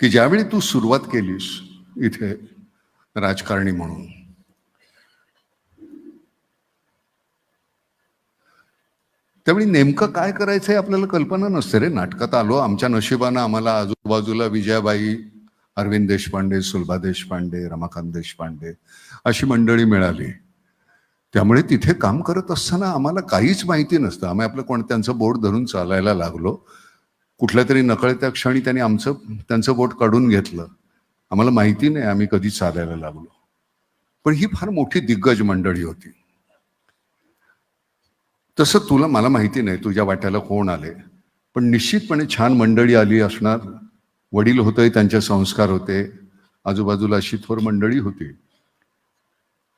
की ज्यावेळी तू सुरुवात केलीस इथे राजकारणी म्हणून त्यावेळी नेमकं काय करायचं आपल्याला कल्पना नसते रे. नाटकात आलो आमच्या नशिबानं आम्हाला आजूबाजूला विजयाबाई अरविंद देशपांडे सुलभा देशपांडे रमाकांत देशपांडे अशी मंडळी मिळाली. त्यामुळे तिथे काम करत असताना आम्हाला काहीच माहिती नसतं. आम्ही आपलं कोण त्यांचं बोर्ड धरून चालायला लागलो. कुठल्या तरी नकळत्या क्षणी त्यांनी आमचं त्यांचं बोट काढून घेतलं. आम्हाला माहिती नाही आम्ही कधी चालायला लागलो. पण ही फार मोठी दिग्गज मंडळी होती. तसं तुला मला माहिती नाही तुझ्या वाट्याला कोण आले. पण निश्चितपणे छान मंडळी आली असणार. वडील होते त्यांचे संस्कार होते. आजूबाजूला अशी थोर मंडळी होती.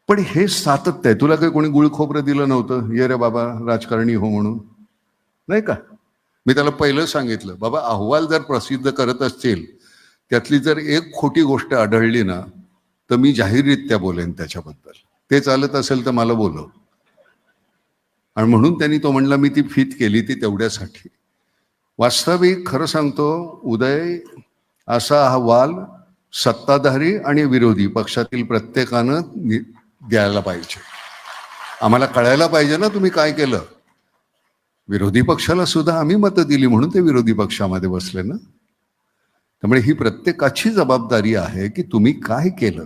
पण हे सातत्य आहे. तुला काही कोणी गुळखोबरं दिलं नव्हतं? ये रे बाबा राजकारणी हो म्हणून. नाही का? मी त्याला पहिलं सांगितलं बाबा अहवाल जर प्रसिद्ध करत असतील त्यातली जर एक खोटी गोष्ट आढळली ना तर मी जाहीररित्या बोलेन त्याच्याबद्दल. ते चालत असेल तर मला बोलव. आणि म्हणून त्यांनी तो म्हणला मी ती फित केली ती तेवढ्यासाठी. वास्तविक खरं सांगतो उदय असा अहवाल सत्ताधारी आणि विरोधी पक्षातील प्रत्येकानं द्यायला पाहिजे. आम्हाला कळायला पाहिजे ना तुम्ही काय केलं. विरोधी पक्षाला सुद्धा आम्ही मतं दिली म्हणून ते विरोधी पक्षामध्ये बसले ना. त्यामुळे ही प्रत्येकाची जबाबदारी आहे की तुम्ही काय केलं.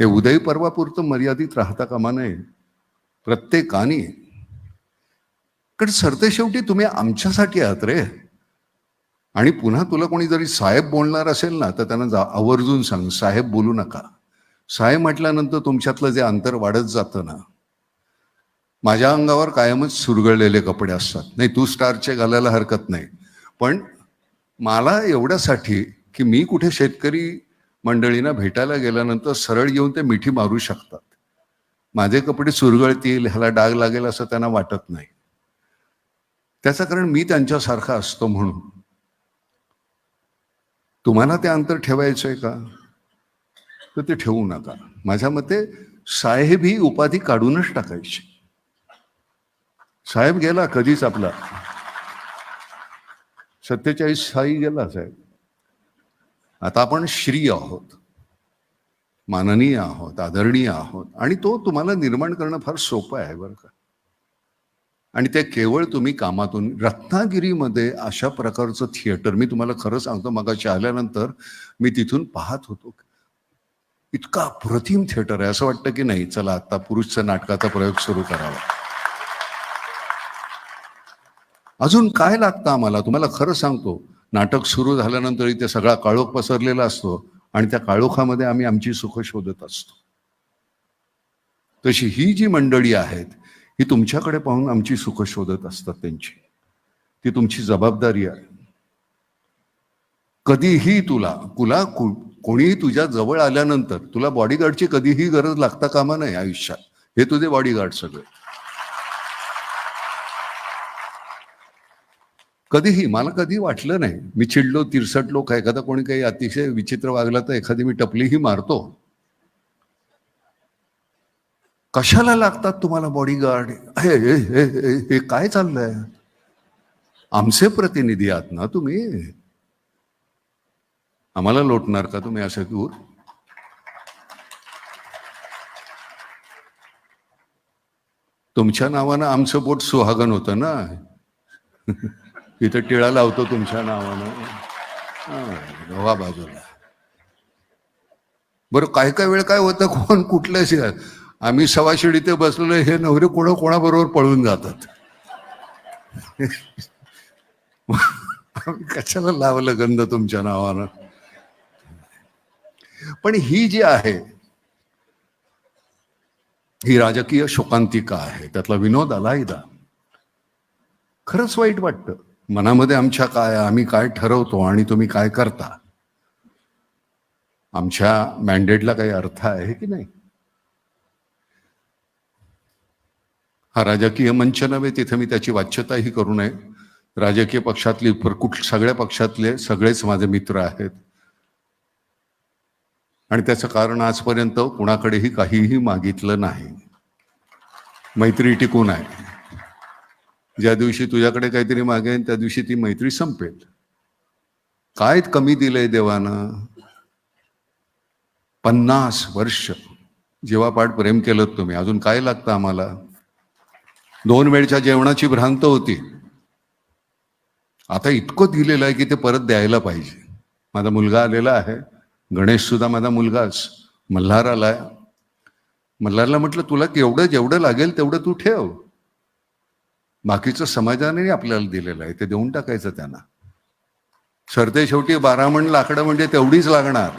हे उदय पर्वापुरतं मर्यादित राहता कामा नये. प्रत्येकाने. कारण सरते शेवटी तुम्ही आमच्यासाठी आहात रे. आणि पुन्हा तुला कोणी जरी साहेब बोलणार असेल ना तर त्यांना जा आवर्जून सांग साहेब बोलू नका. साहेब म्हटल्यानंतर तुमच्यातलं जे अंतर वाढत जातं ना माझ्या अंगावर कायमच सुरगळलेले कपडे असतात. नाही तू स्टारचे घालायला हरकत नाही. पण मला एवढ्यासाठी की मी कुठे शेतकरी मंडळींना भेटायला गेल्यानंतर सरळ येऊन ते मिठी मारू शकतात. माझे कपडे सुरगळतील ह्याला डाग लागेल असं त्यांना वाटत नाही. त्याचं कारण मी त्यांच्यासारखा असतो म्हणून. तुम्हाला ते अंतर ठेवायचं आहे का? तर ते ठेवू नका. माझ्या मते साहेब ही उपाधी काढूनच टाकायची. साहेब गेला कधीच आपला. सत्तेचाळीस साई गेला साहेब. आता आपण श्री आहोत. माननीय आहोत आदरणीय आहोत. आणि तो तुम्हाला निर्माण करणं फार सोपं आहे बरं का. आणि ते केवळ तुम्ही कामातून रत्नागिरीमध्ये अशा प्रकारचं थिएटर मी तुम्हाला खरं सांगतो मगाशी आल्यानंतर मी तिथून पाहत होतो. इतका अप्रतिम थिएटर आहे. असं वाटतं की नाही चला आता पुरुषच्या नाटकाचा प्रयोग सुरू करावा. अजून काय लागतं आम्हाला? तुम्हाला खरं सांगतो नाटक सुरू झाल्यानंतर इथे सगळा काळोख पसरलेला असतो आणि त्या काळोखामध्ये आम्ही आमची सुख शोधत असतो. तशी ही जी मंडळी आहेत ही तुमच्याकडे पाहून आमची सुख शोधत असतात त्यांची. ती तुमची जबाबदारी आहे. कधीही तुला तुला कोणीही तुझ्या जवळ आल्यानंतर तुला बॉडीगार्डची कधीही गरज लागता कामा नाही आयुष्यात. हे तुझे बॉडीगार्ड सगळे. कधीही मला कधी वाटलं नाही. मी चिडलो तिरसटलो का एखादा कोणी काही अतिशय विचित्र वागला तर एखादी मी टपलीही मारतो. कशाला लागतात तुम्हाला बॉडीगार्ड हे हे- हे- काय चाललंय? आमचे प्रतिनिधी आहात ना तुम्ही? आम्हाला लोटणार का तुम्ही असं दूर? तुमच्या नावानं आमचं बोट सुहागन होतं ना? तिथं टिळा लावतो तुमच्या नावानं. हा, वा बाजूला. बरं काय काय वेळ काय होतं कोण कुठल्या आम्ही सवाशिडी ते बसलेलो हे नवरे कोण कोणाबरोबर पळून जातात? कशाला लावलं गंध तुमच्या नावानं? पण ही जी आहे ही राजकीय शोकांतिका आहे त्यातला विनोद आलायदा खरंच वाईट वाटतं. मनामध्ये आमच्या काय आम्ही काय ठरवतो आणि तुम्ही काय करता? आमच्या मॅन्डेटला काही अर्थ आहे की नाही? हा राजकीय मंच नव्हे तिथे मी त्याची वाच्यताही करू नये. राजकीय पक्षातली कुठ सगळ्या पक्षातले सगळेच माझे मित्र आहेत. आणि त्याचं कारण आजपर्यंत कुणाकडेही काहीही मागितलं नाही. मैत्री टिकून आहे. ज्या दिवशी तुझ्याकडे काहीतरी मागेन त्या दिवशी ती मैत्री संपेल. काय कमी दिलंय देवानं? पन्नास वर्ष. जीवापाठ प्रेम केलं तुम्ही अजून काय लागतं आम्हाला? दोन वेळच्या जेवणाची भ्रांत होती. आता इतकं दिलेलं आहे की ते परत द्यायला पाहिजे. माझा मुलगा आलेला आहे. गणेश सुद्धा माझा मुलगाच. मल्हार आलाय मल्हारला म्हटलं तुला केवढं जेवढं लागेल तेवढं तू ठेव. बाकीचं समाजाने आपल्याला दिलेलं आहे. ते देऊन टाकायचं त्यांना. सरते शेवटी बारामण लाकडं म्हणजे तेवढीच लागणार.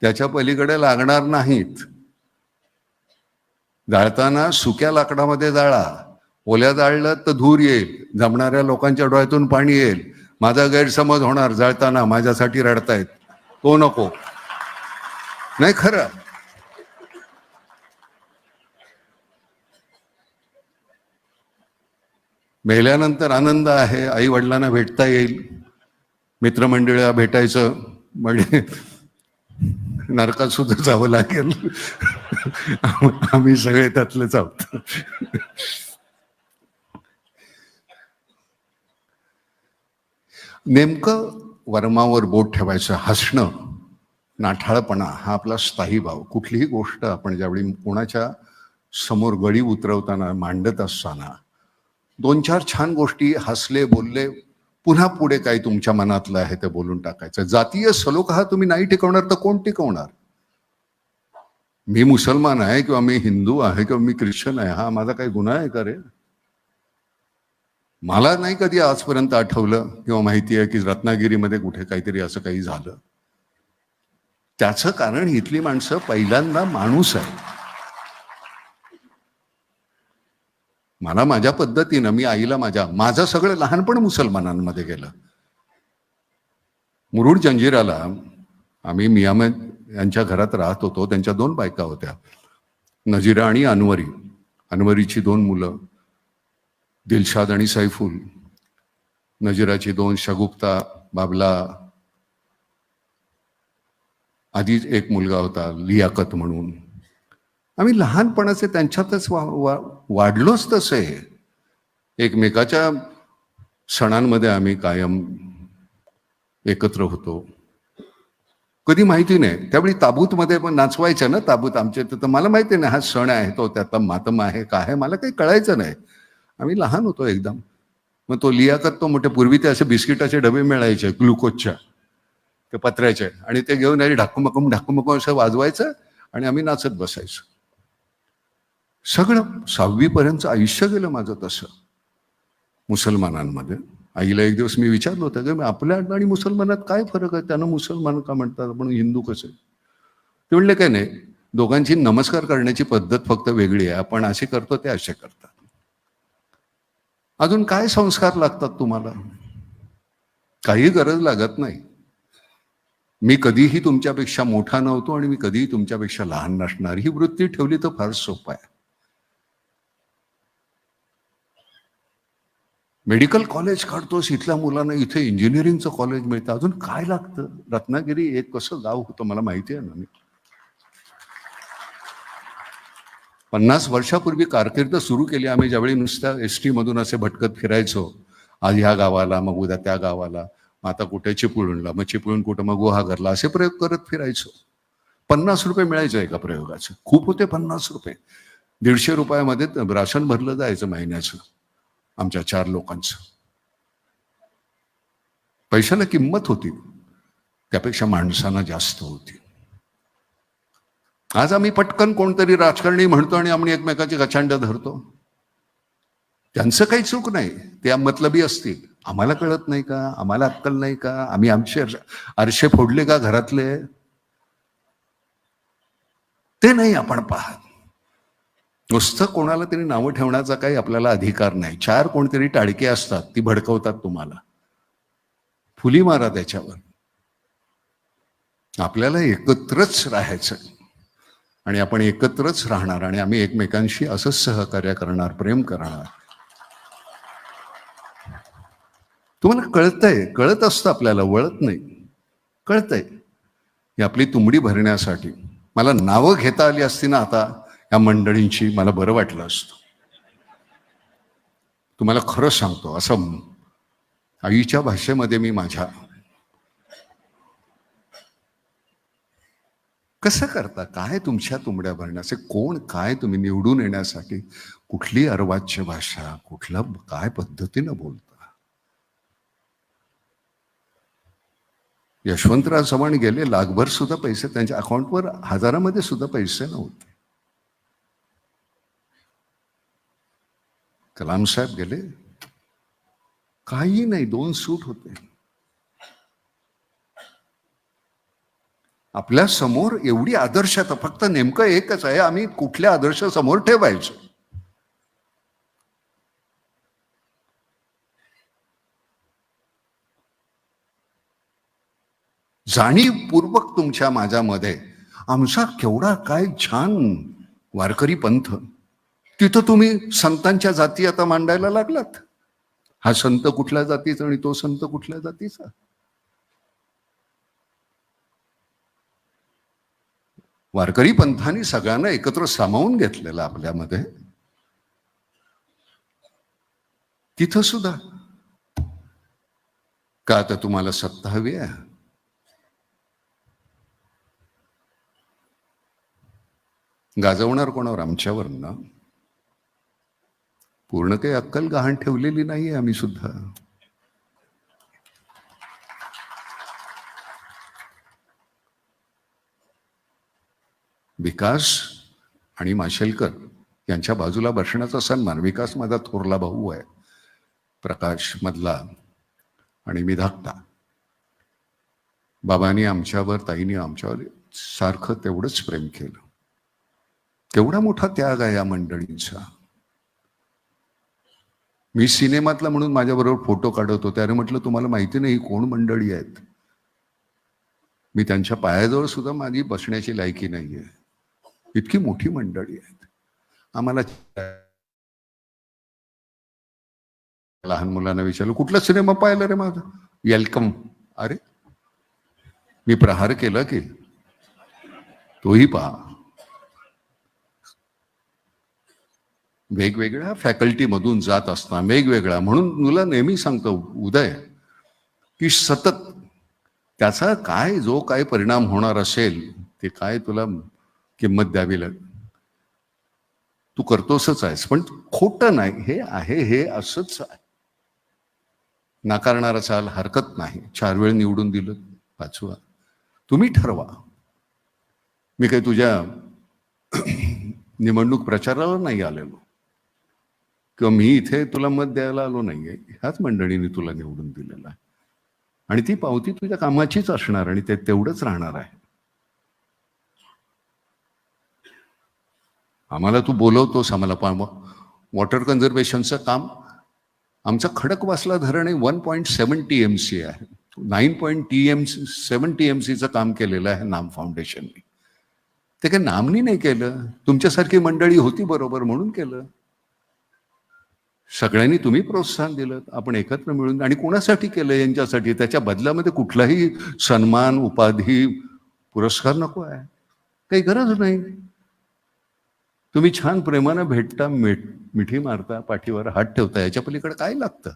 त्याच्या पलीकडे लागणार नाहीत. जाळताना सुक्या लाकडामध्ये जाळा. ओल्या जाळलं तर धूर येईल. जमणाऱ्या लोकांच्या डोळ्यातून पाणी येईल. माझा गैरसमज होणार जाळताना माझ्यासाठी रडतायत. तो नको. नाही खरं. मेल्यानंतर आनंद आहे आई वडिलांना भेटता येईल. मित्रमंडळीला भेटायचं म्हणजे नरकात सुद्धा जावं लागेल. आम्ही सगळे त्यातलेच आहोत. नेमकं वर्मावर बोट ठेवायचं हसणं नाठाळपणा हा आपला स्थायी भाव. कुठलीही गोष्ट आपण ज्यावेळी कोणाच्या समोर गळी उतरवताना मांडत असताना दोन चार छान गोष्टी हसले बोलले पुन्हा पुढे काही तुमच्या मनातलं आहे ते बोलून टाकायचं. जातीय सलोखा हा तुम्ही नाही टिकवणार तर कोण टिकवणार? मी मुसलमान आहे किंवा मी हिंदू आहे किंवा मी ख्रिश्चन आहे हा माझा काही गुन्हा आहे का रे? मला नाही कधी आजपर्यंत आठवलं किंवा माहिती आहे की रत्नागिरीमध्ये कुठे काहीतरी असं काही झालं. त्याचं कारण इथली माणसं पहिल्यांदा माणूस आहे मला माझ्या पद्धतीनं मी आईला माझ्या माझं सगळं लहानपण मुसलमानांमध्ये गेलं. मुरुड जंजिराला आम्ही मियामद यांच्या घरात राहत होतो त्यांच्या दोन बायका होत्या. नजिरा आणि अनवरी. अनवरीची दोन मुलं दिलशाद आणि सैफुल. नजिराची दोन शगुप्ता बाबला. आधीच एक मुलगा होता लियाकत म्हणून. आम्ही लहानपणाचे त्यांच्यातच वा, वा वाढलोच तसे. एकमेकाच्या सणांमध्ये आम्ही कायम एकत्र होतो. कधी माहिती नाही. त्यावेळी ताबूतमध्ये पण नाचवायचं ना ताबूत आमच्या तर मला माहिती नाही हा सण आहे तो त्यात मातम आहे काय आहे मला काही कळायचं नाही. आम्ही लहान होतो एकदम. मग तो लियाकत तो मोठे पूर्वी ते असे बिस्किटाचे डबे मिळायचे ग्लुकोजच्या ते पत्र्याचे. आणि ते घेऊन यायचे ढाकूमकम ढाकूमकम असं वाजवायचं आणि आम्ही नाचत बसायचं. सगळं सहावीपर्यंतचं आयुष्य गेलं माझं तसं. मुसलमानांमध्ये. आईला एक दिवस मी विचारलं होतं की आपल्या आणि मुसलमानात काय फरक आहे? त्यांना मुसलमान का म्हणतात आपण हिंदू कसे? ते म्हणले काय नाही. दोघांची नमस्कार करण्याची पद्धत फक्त वेगळी आहे. आपण असे करतो ते असे करतात. अजून काय संस्कार लागतात तुम्हाला? काही गरज लागत नाही. मी कधीही तुमच्यापेक्षा मोठा नव्हतो आणि मी कधीही तुमच्यापेक्षा लहान नसणार. ही वृत्ती ठेवली तर फार सोपं आहे. मेडिकल कॉलेज काढतोस इथल्या मुलांना इथे इंजिनिअरिंगचं कॉलेज मिळतं. अजून काय लागतं? रत्नागिरी एक कसं गाव होतं मला माहिती आहे ना मी. पन्नास वर्षापूर्वी कारकीर्द सुरू केली. आम्ही ज्यावेळी नुसत्या एस टीमधून असे भटकत फिरायचो आज ह्या गावाला मग उद्या त्या गावाला मग आता कुठे चिपळूणला मग चिपळूण कुठं मग गुहागरला असे प्रयोग करत फिरायचो. पन्नास रुपये मिळायचे एका प्रयोगाचं. खूप होते पन्नास रुपये. दीडशे रुपयामध्ये राशन भरलं जायचं महिन्याचं. आमच्या चार लोकांचं. पैशाला किंमत होती. त्यापेक्षा माणसांना जास्त होती. आज आम्ही पटकन कोणतरी राजकारणी म्हणतो आणि आम्ही एकमेकाची गचांड धरतो. त्यांचं काही चूक नाही. ते मतलबी असतील. आम्हाला कळत नाही का? आम्हाला अक्कल नाही का? आम्ही आमचे आरशे फोडले का घरातले? ते नाही आपण पाहत. नुसतं कोणाला तरी नावं ठेवण्याचा काही आपल्याला अधिकार नाही. चार कोणतरी टाळके असतात ती भडकवतात तुम्हाला. फुली मारा त्याच्यावर. आपल्याला एकत्रच राहायचं. आणि आपण एकत्रच राहणार आणि आम्ही एकमेकांशी असंच सहकार्य करणार प्रेम करणार. तुम्हाला कळतंय कळत असतं आपल्याला वळत नाही. कळतंय. ही आपली तुंबडी भरण्यासाठी. मला नावं घेता आली असती ना आता? या मंडळींशी मला बरं वाटलं असतं. तुम्हाला खरं सांगतो असं आईच्या भाषेमध्ये मी माझ्या कसं करता काय तुमच्या तुंबड्या भरण्याचे कोण काय तुम्ही निवडून येण्यासाठी कुठली अर्वाच्य भाषा कुठलं काय पद्धतीनं बोलता? यशवंतराव चव्हाण गेले लागभर सुद्धा पैसे त्यांच्या अकाउंटवर हजारामध्ये सुद्धा पैसे नव्हते. कलाम साहेब गेले. काही नाही दोन सूट होते. आपल्यासमोर एवढी आदर्श आता फक्त नेमकं एकच आहे आम्ही कुठल्या आदर्श समोर ठेवायचो. जाणीवपूर्वक तुमच्या माझ्यामध्ये आमचा केवढा काय छान वारकरी पंथ. तिथं तुम्ही संतांच्या जाती आता मांडायला लागलात. हा संत कुठल्या जातीचा आणि तो संत कुठल्या जातीचा? वारकरी पंथांनी सगळ्यांना एकत्र सामावून घेतलेलं आपल्यामध्ये. तिथं सुद्धा. का आता तुम्हाला सत्ता हवी आहे? गाजवणार कोणावर? आमच्यावर ना? पूर्ण काही अक्कल गहाण ठेवलेली नाही आम्ही सुद्धा. विकास आणि माशेलकर यांच्या बाजूला बसण्याचा सन्मान विकास माझा थोरला भाऊ आहे. प्रकाश मधला आणि मी धाकटा. बाबांनी आमच्यावर ताईने आमच्यावर सारखं तेवढंच प्रेम केलं. केवढा मोठा त्याग आहे या मंडळींचा. मी सिनेमातला म्हणून माझ्याबरोबर फोटो काढत होते. अरे म्हटलं तुम्हाला माहिती नाही कोण मंडळी आहेत? मी त्यांच्या पायाजवळ सुद्धा माझी बसण्याची लायकी नाहीये. इतकी मोठी मंडळी आहेत. आम्हाला लहान मुलांना विचारलं कुठला सिनेमा पाहिला रे माझा? वेलकम अरे मी प्रहार केला की. तोही पहा. वेगवेगळ्या फॅकल्टीमधून जात असताना वेगवेगळ्या. म्हणून तुला नेहमी सांगतो उदय की सतत त्याचा काय जो काय परिणाम होणार असेल ते काय तुला किंमत द्यावी लागेल? तू करतोसच आहेस पण खोटं नाही. हे आहे हे असंच आहे. नाकारणारा चाल हरकत नाही. चार वेळ निवडून दिलं पाचवा. तुम्ही ठरवा. मी काही तुझ्या निवडणूक प्रचाराला नाही आलेलो. किंवा मी इथे तुला मत द्यायला आलो नाहीये. ह्याच मंडळीने तुला निवडून दिलेला आहे. आणि ती पावती तुझ्या कामाचीच असणार आणि ते तेवढंच राहणार आहे. आम्हाला तू बोलवतोस आम्हाला वॉटर कन्झर्वेशनचं काम. आमचं खडकवासला धरण आहे one point seven T M C आहे. Nine point T M C seven T M सीचं काम केलेलं आहे नाम फाउंडेशनने. ते काही नामनी नाही केलं. तुमच्यासारखी मंडळी होती बरोबर म्हणून केलं. सगळ्यांनी तुम्ही प्रोत्साहन दिलं आपण एकत्र मिळून आणि कोणासाठी केलं यांच्यासाठी? त्याच्या बदल्यामध्ये कुठलाही सन्मान उपाधी पुरस्कार नको आहे. काही गरज नाही. तुम्ही छान प्रेमानं भेटता मिठ मिठी मारता पाठीवर हात ठेवता याच्या पलीकडे काय लागतं?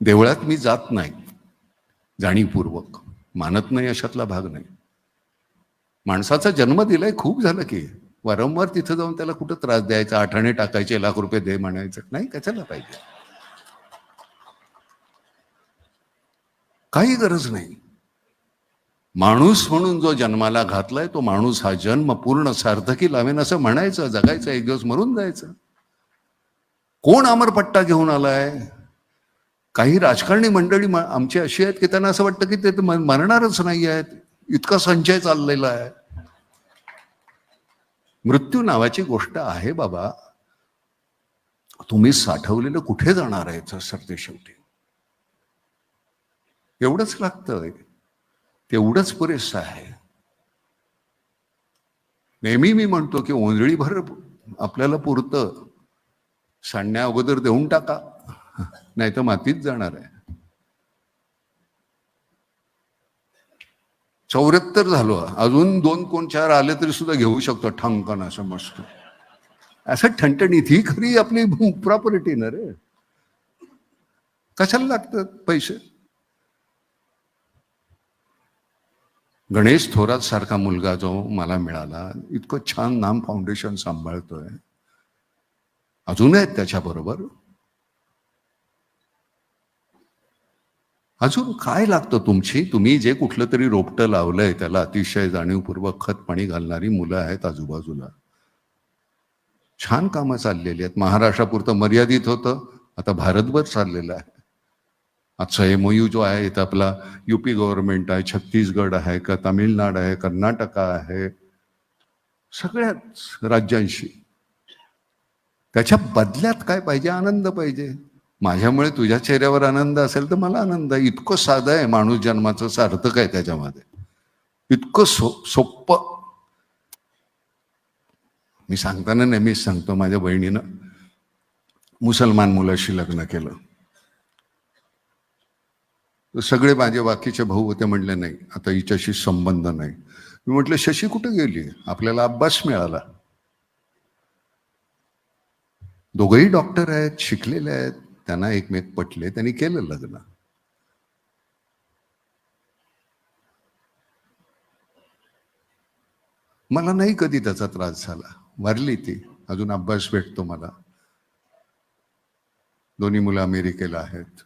देवळात मी जात नाही. जाणीवपूर्वक. मानत नाही अशातला भाग नाही. माणसाचा जन्म दिलाय खूप झालं की. वारंवार तिथं जाऊन त्याला कुठं त्रास द्यायचा? आठाणे टाकायचे लाख रुपये दे म्हणायचं. नाही कशाला पाहिजे? काही गरज नाही. माणूस म्हणून जो जन्माला घातलाय तो माणूस हा जन्म पूर्ण सार्थकी लावेन असं म्हणायचं जगायचं एक दिवस मरून जायचं. कोण अमरपट्टा घेऊन आलाय? काही राजकारणी मंडळी आमची अशी आहेत की त्यांना असं वाटतं की ते तर मरणारच नाही आहेत इतका संचय चाललेला आहे. मृत्यू नावाची गोष्ट आहे बाबा. तुम्ही साठवलेलं कुठे जाणार आहे सरते शेवटी? एवढंच लागतं तेवढंच पुरेसं आहे. नेहमी मी म्हणतो की ओंजळीभर आपल्याला पुरतं. सांडण्या अगोदर देऊन टाका. नाही तर मातीत जाणार आहे. चौऱ्याहत्तर झालो. अजून दोन कोण चार आले तरी सुद्धा घेऊ शकतो. ठंकन असं मस्त. असं ठणठणीत ही खरी आपली प्रॉपर्टी ना रे. कशाला लागतात पैसे? गणेश थोरात सारखा मुलगा जो मला मिळाला इतकं छान नाम फाउंडेशन सांभाळतोय. अजून आहेत त्याच्याबरोबर. अजून काय लागतं तुमची? तुम्ही जे कुठलं तरी रोपटं लावलंय त्याला अतिशय जाणीवपूर्वक खत पाणी घालणारी मुलं आहेत आजूबाजूला. छान कामं चाललेली आहेत. महाराष्ट्रापुरतं मर्यादित होतं. आता भारतभर चाललेलं आहे. आजचा एमओयू जो आहे इथं आपला युपी गव्हर्नमेंट आहे छत्तीसगड आहे का तामिळनाड आहे कर्नाटका आहे. सगळ्याच राज्यांशी. त्याच्या बदल्यात काय पाहिजे? आनंद पाहिजे. माझ्यामुळे तुझ्या चेहऱ्यावर आनंद असेल तर मला आनंद आहे. इतकं साधं आहे माणूस जन्माचं सार्थक आहे त्याच्यामध्ये. इतकं सो सोप्पं. मी सांगताना नेहमीच सांगतो माझ्या बहिणीनं मुसलमान मुलाशी लग्न केलं. सगळे माझे बाकीचे भाऊ होते म्हणले नाही आता हिच्याशी संबंध नाही. मी म्हटलं शशी कुठे गेली? आपल्याला अभ्यास मिळाला. दोघही डॉक्टर आहेत शिकलेले आहेत. त्यांना एकमेक पटले त्यांनी केलं लग्न. मला नाही कधी त्याचा त्रास झाला. वारली ती. अजून अभ्यास भेटतो मला. दोन्ही मुलं अमेरिकेला आहेत.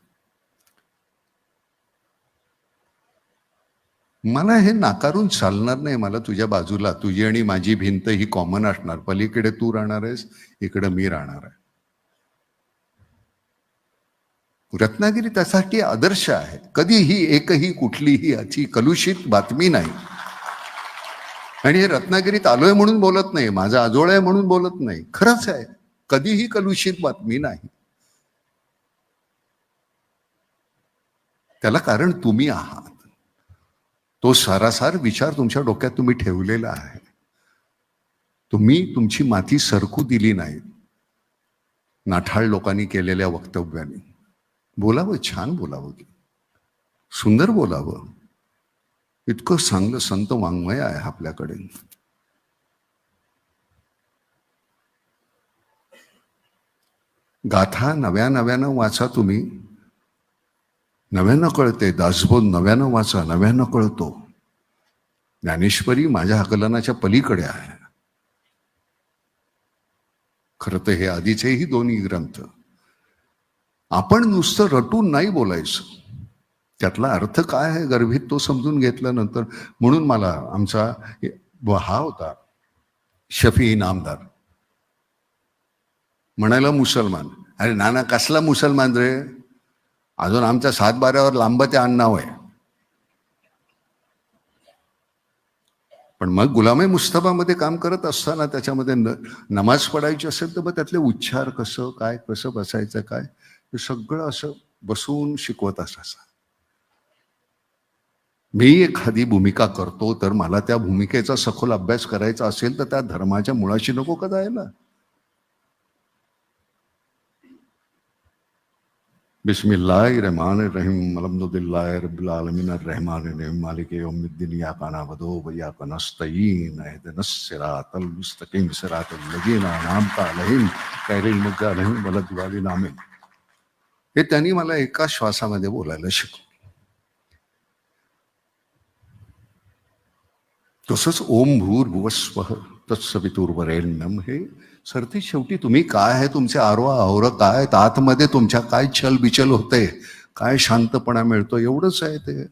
मला हे नाकारून चालणार नाही. मला तुझ्या बाजूला तुझी आणि माझी भिंत ही कॉमन असणार. पलीकडे तू राहणार आहेस इकडे मी राहणार आहे. रत्नागिरी त्यासाठी आदर्श आहे. कधीही एकही कुठलीही अशी कलुषित बातमी नाही. आणि हे रत्नागिरीत आलोय म्हणून बोलत नाही माझा आजोळ आहे म्हणून बोलत नाही. खरंच आहे. कधीही कलुषित बातमी नाही. त्याला कारण तुम्ही आहात. तो सारासार विचार तुमच्या डोक्यात तुम्ही ठेवलेला आहे. तुम्ही तुमची माती सरकू दिली नाही. नाठाळ लोकांनी केलेल्या वक्तव्याने. बोलावं छान बोलावं की. सुंदर बोलावं. इतकं चांगलं संत वाङ्मय आहे आपल्याकडे. गाथा नव्या नव्यानं वाचा तुम्ही. नव्यानं कळते दासबोध नव्यानं वाचा नव्यानं कळतो. ज्ञानेश्वरी माझ्या आकलनाच्या पलीकडे आहे. खरं तर हे आधीचेही दोन्ही ग्रंथ. आपण नुसतं रटून नाही बोलायचं. त्यातला अर्थ काय आहे गर्भित तो समजून घेतल्यानंतर? म्हणून मला आमचा हा होता शफी इनामदार म्हणायला मुसलमान अरे नाना कसला मुसलमान रे? अजून आमच्या सात बाऱ्यावर लांब ते आडनाव आहे. पण मग गुलामे मुस्तफामध्ये काम करत असताना त्याच्यामध्ये न नमाज पडायची असेल तर मग त्यातले उच्चार कसं काय कसं बसायचं काय? हे सगळं असं बसून शिकवत असायचा. मी एखादी भूमिका करतो तर मला त्या भूमिकेचा सखोल अभ्यास करायचा असेल तर त्या धर्माच्या मुळाशी नको का जायला? बिस्मिल्लाह रहमान रहीम अलहमदिल्लाह रब्बिल आलमीन रहमान रहीम मालिक यौमिद्दीन या काना वदो या कनस्तईन एहदिनस सिरातल मुस्तकीम सिरातल लजीना नाम का अलहीम कैरिल मुग्गा अलहिम वलद वाली नामिन हे त्यांनी मला एका श्वासामध्ये बोलायला शिकवलं. तसंच ओम भूर भुवस्व तत्सवितुर्वरेण्यम हे. सरते शेवटी तुम्ही काय आहे? तुमचे आरोह आवर काय आतमध्ये तुमच्या काय छल बिचल होते? काय शांतपणा मिळतो? एवढंच आहे ते.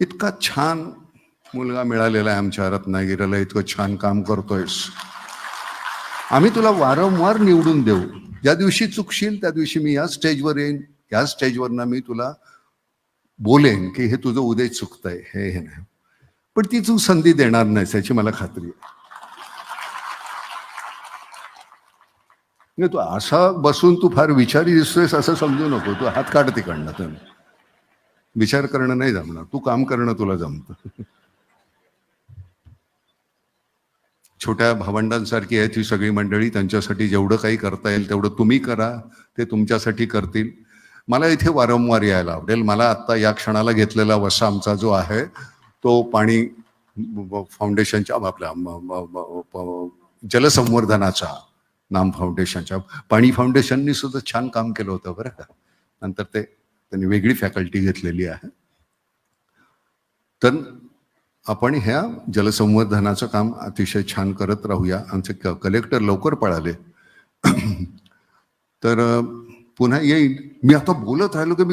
इतका छान मुलगा मिळालेला आहे आमच्या रत्नागिरीला. इतकं छान काम करतोयस. आम्ही तुला वारंवार निवडून देऊ. ज्या दिवशी चुकशील त्या दिवशी मी या स्टेजवर येईन. या स्टेजवरनं मी तुला बोलेन की हे तुझं उदय चुकतंय. हे हे नाही. पण ती तू संधी देणार नाहीस याची मला खात्री आहे. नाही तू असा बसून तू फार विचारी दिसतोयस असं समजू नको. तू हात काढ तिकडनं तर विचार करणं नाही जमणार. तू काम करणं तुला जमतं. छोट्या भावंडांसारखी आहेत ती सगळी मंडळी त्यांच्यासाठी जेवढं काही करता येईल तेवढं तुम्ही करा ते तुमच्यासाठी करतील. मला इथे वारंवार यायला आवडेल. मला आत्ता या क्षणाला घेतलेला वसा आमचा जो आहे तो पाणी फाउंडेशनच्या आपल्या जलसंवर्धनाचा नाम फाउंडेशनच्या. पाणी फाउंडेशननी सुद्धा छान काम केलं होतं बरं का. नंतर ते त्यांनी वेगळी फॅकल्टी घेतलेली आहे. तर आपण ह्या जलसंवर्धनाचं काम अतिशय छान करत राहूया. आमचे क कलेक्टर लवकर पळाले. तर पुन्हा येईल. मी आता बोलत राहिलो की मी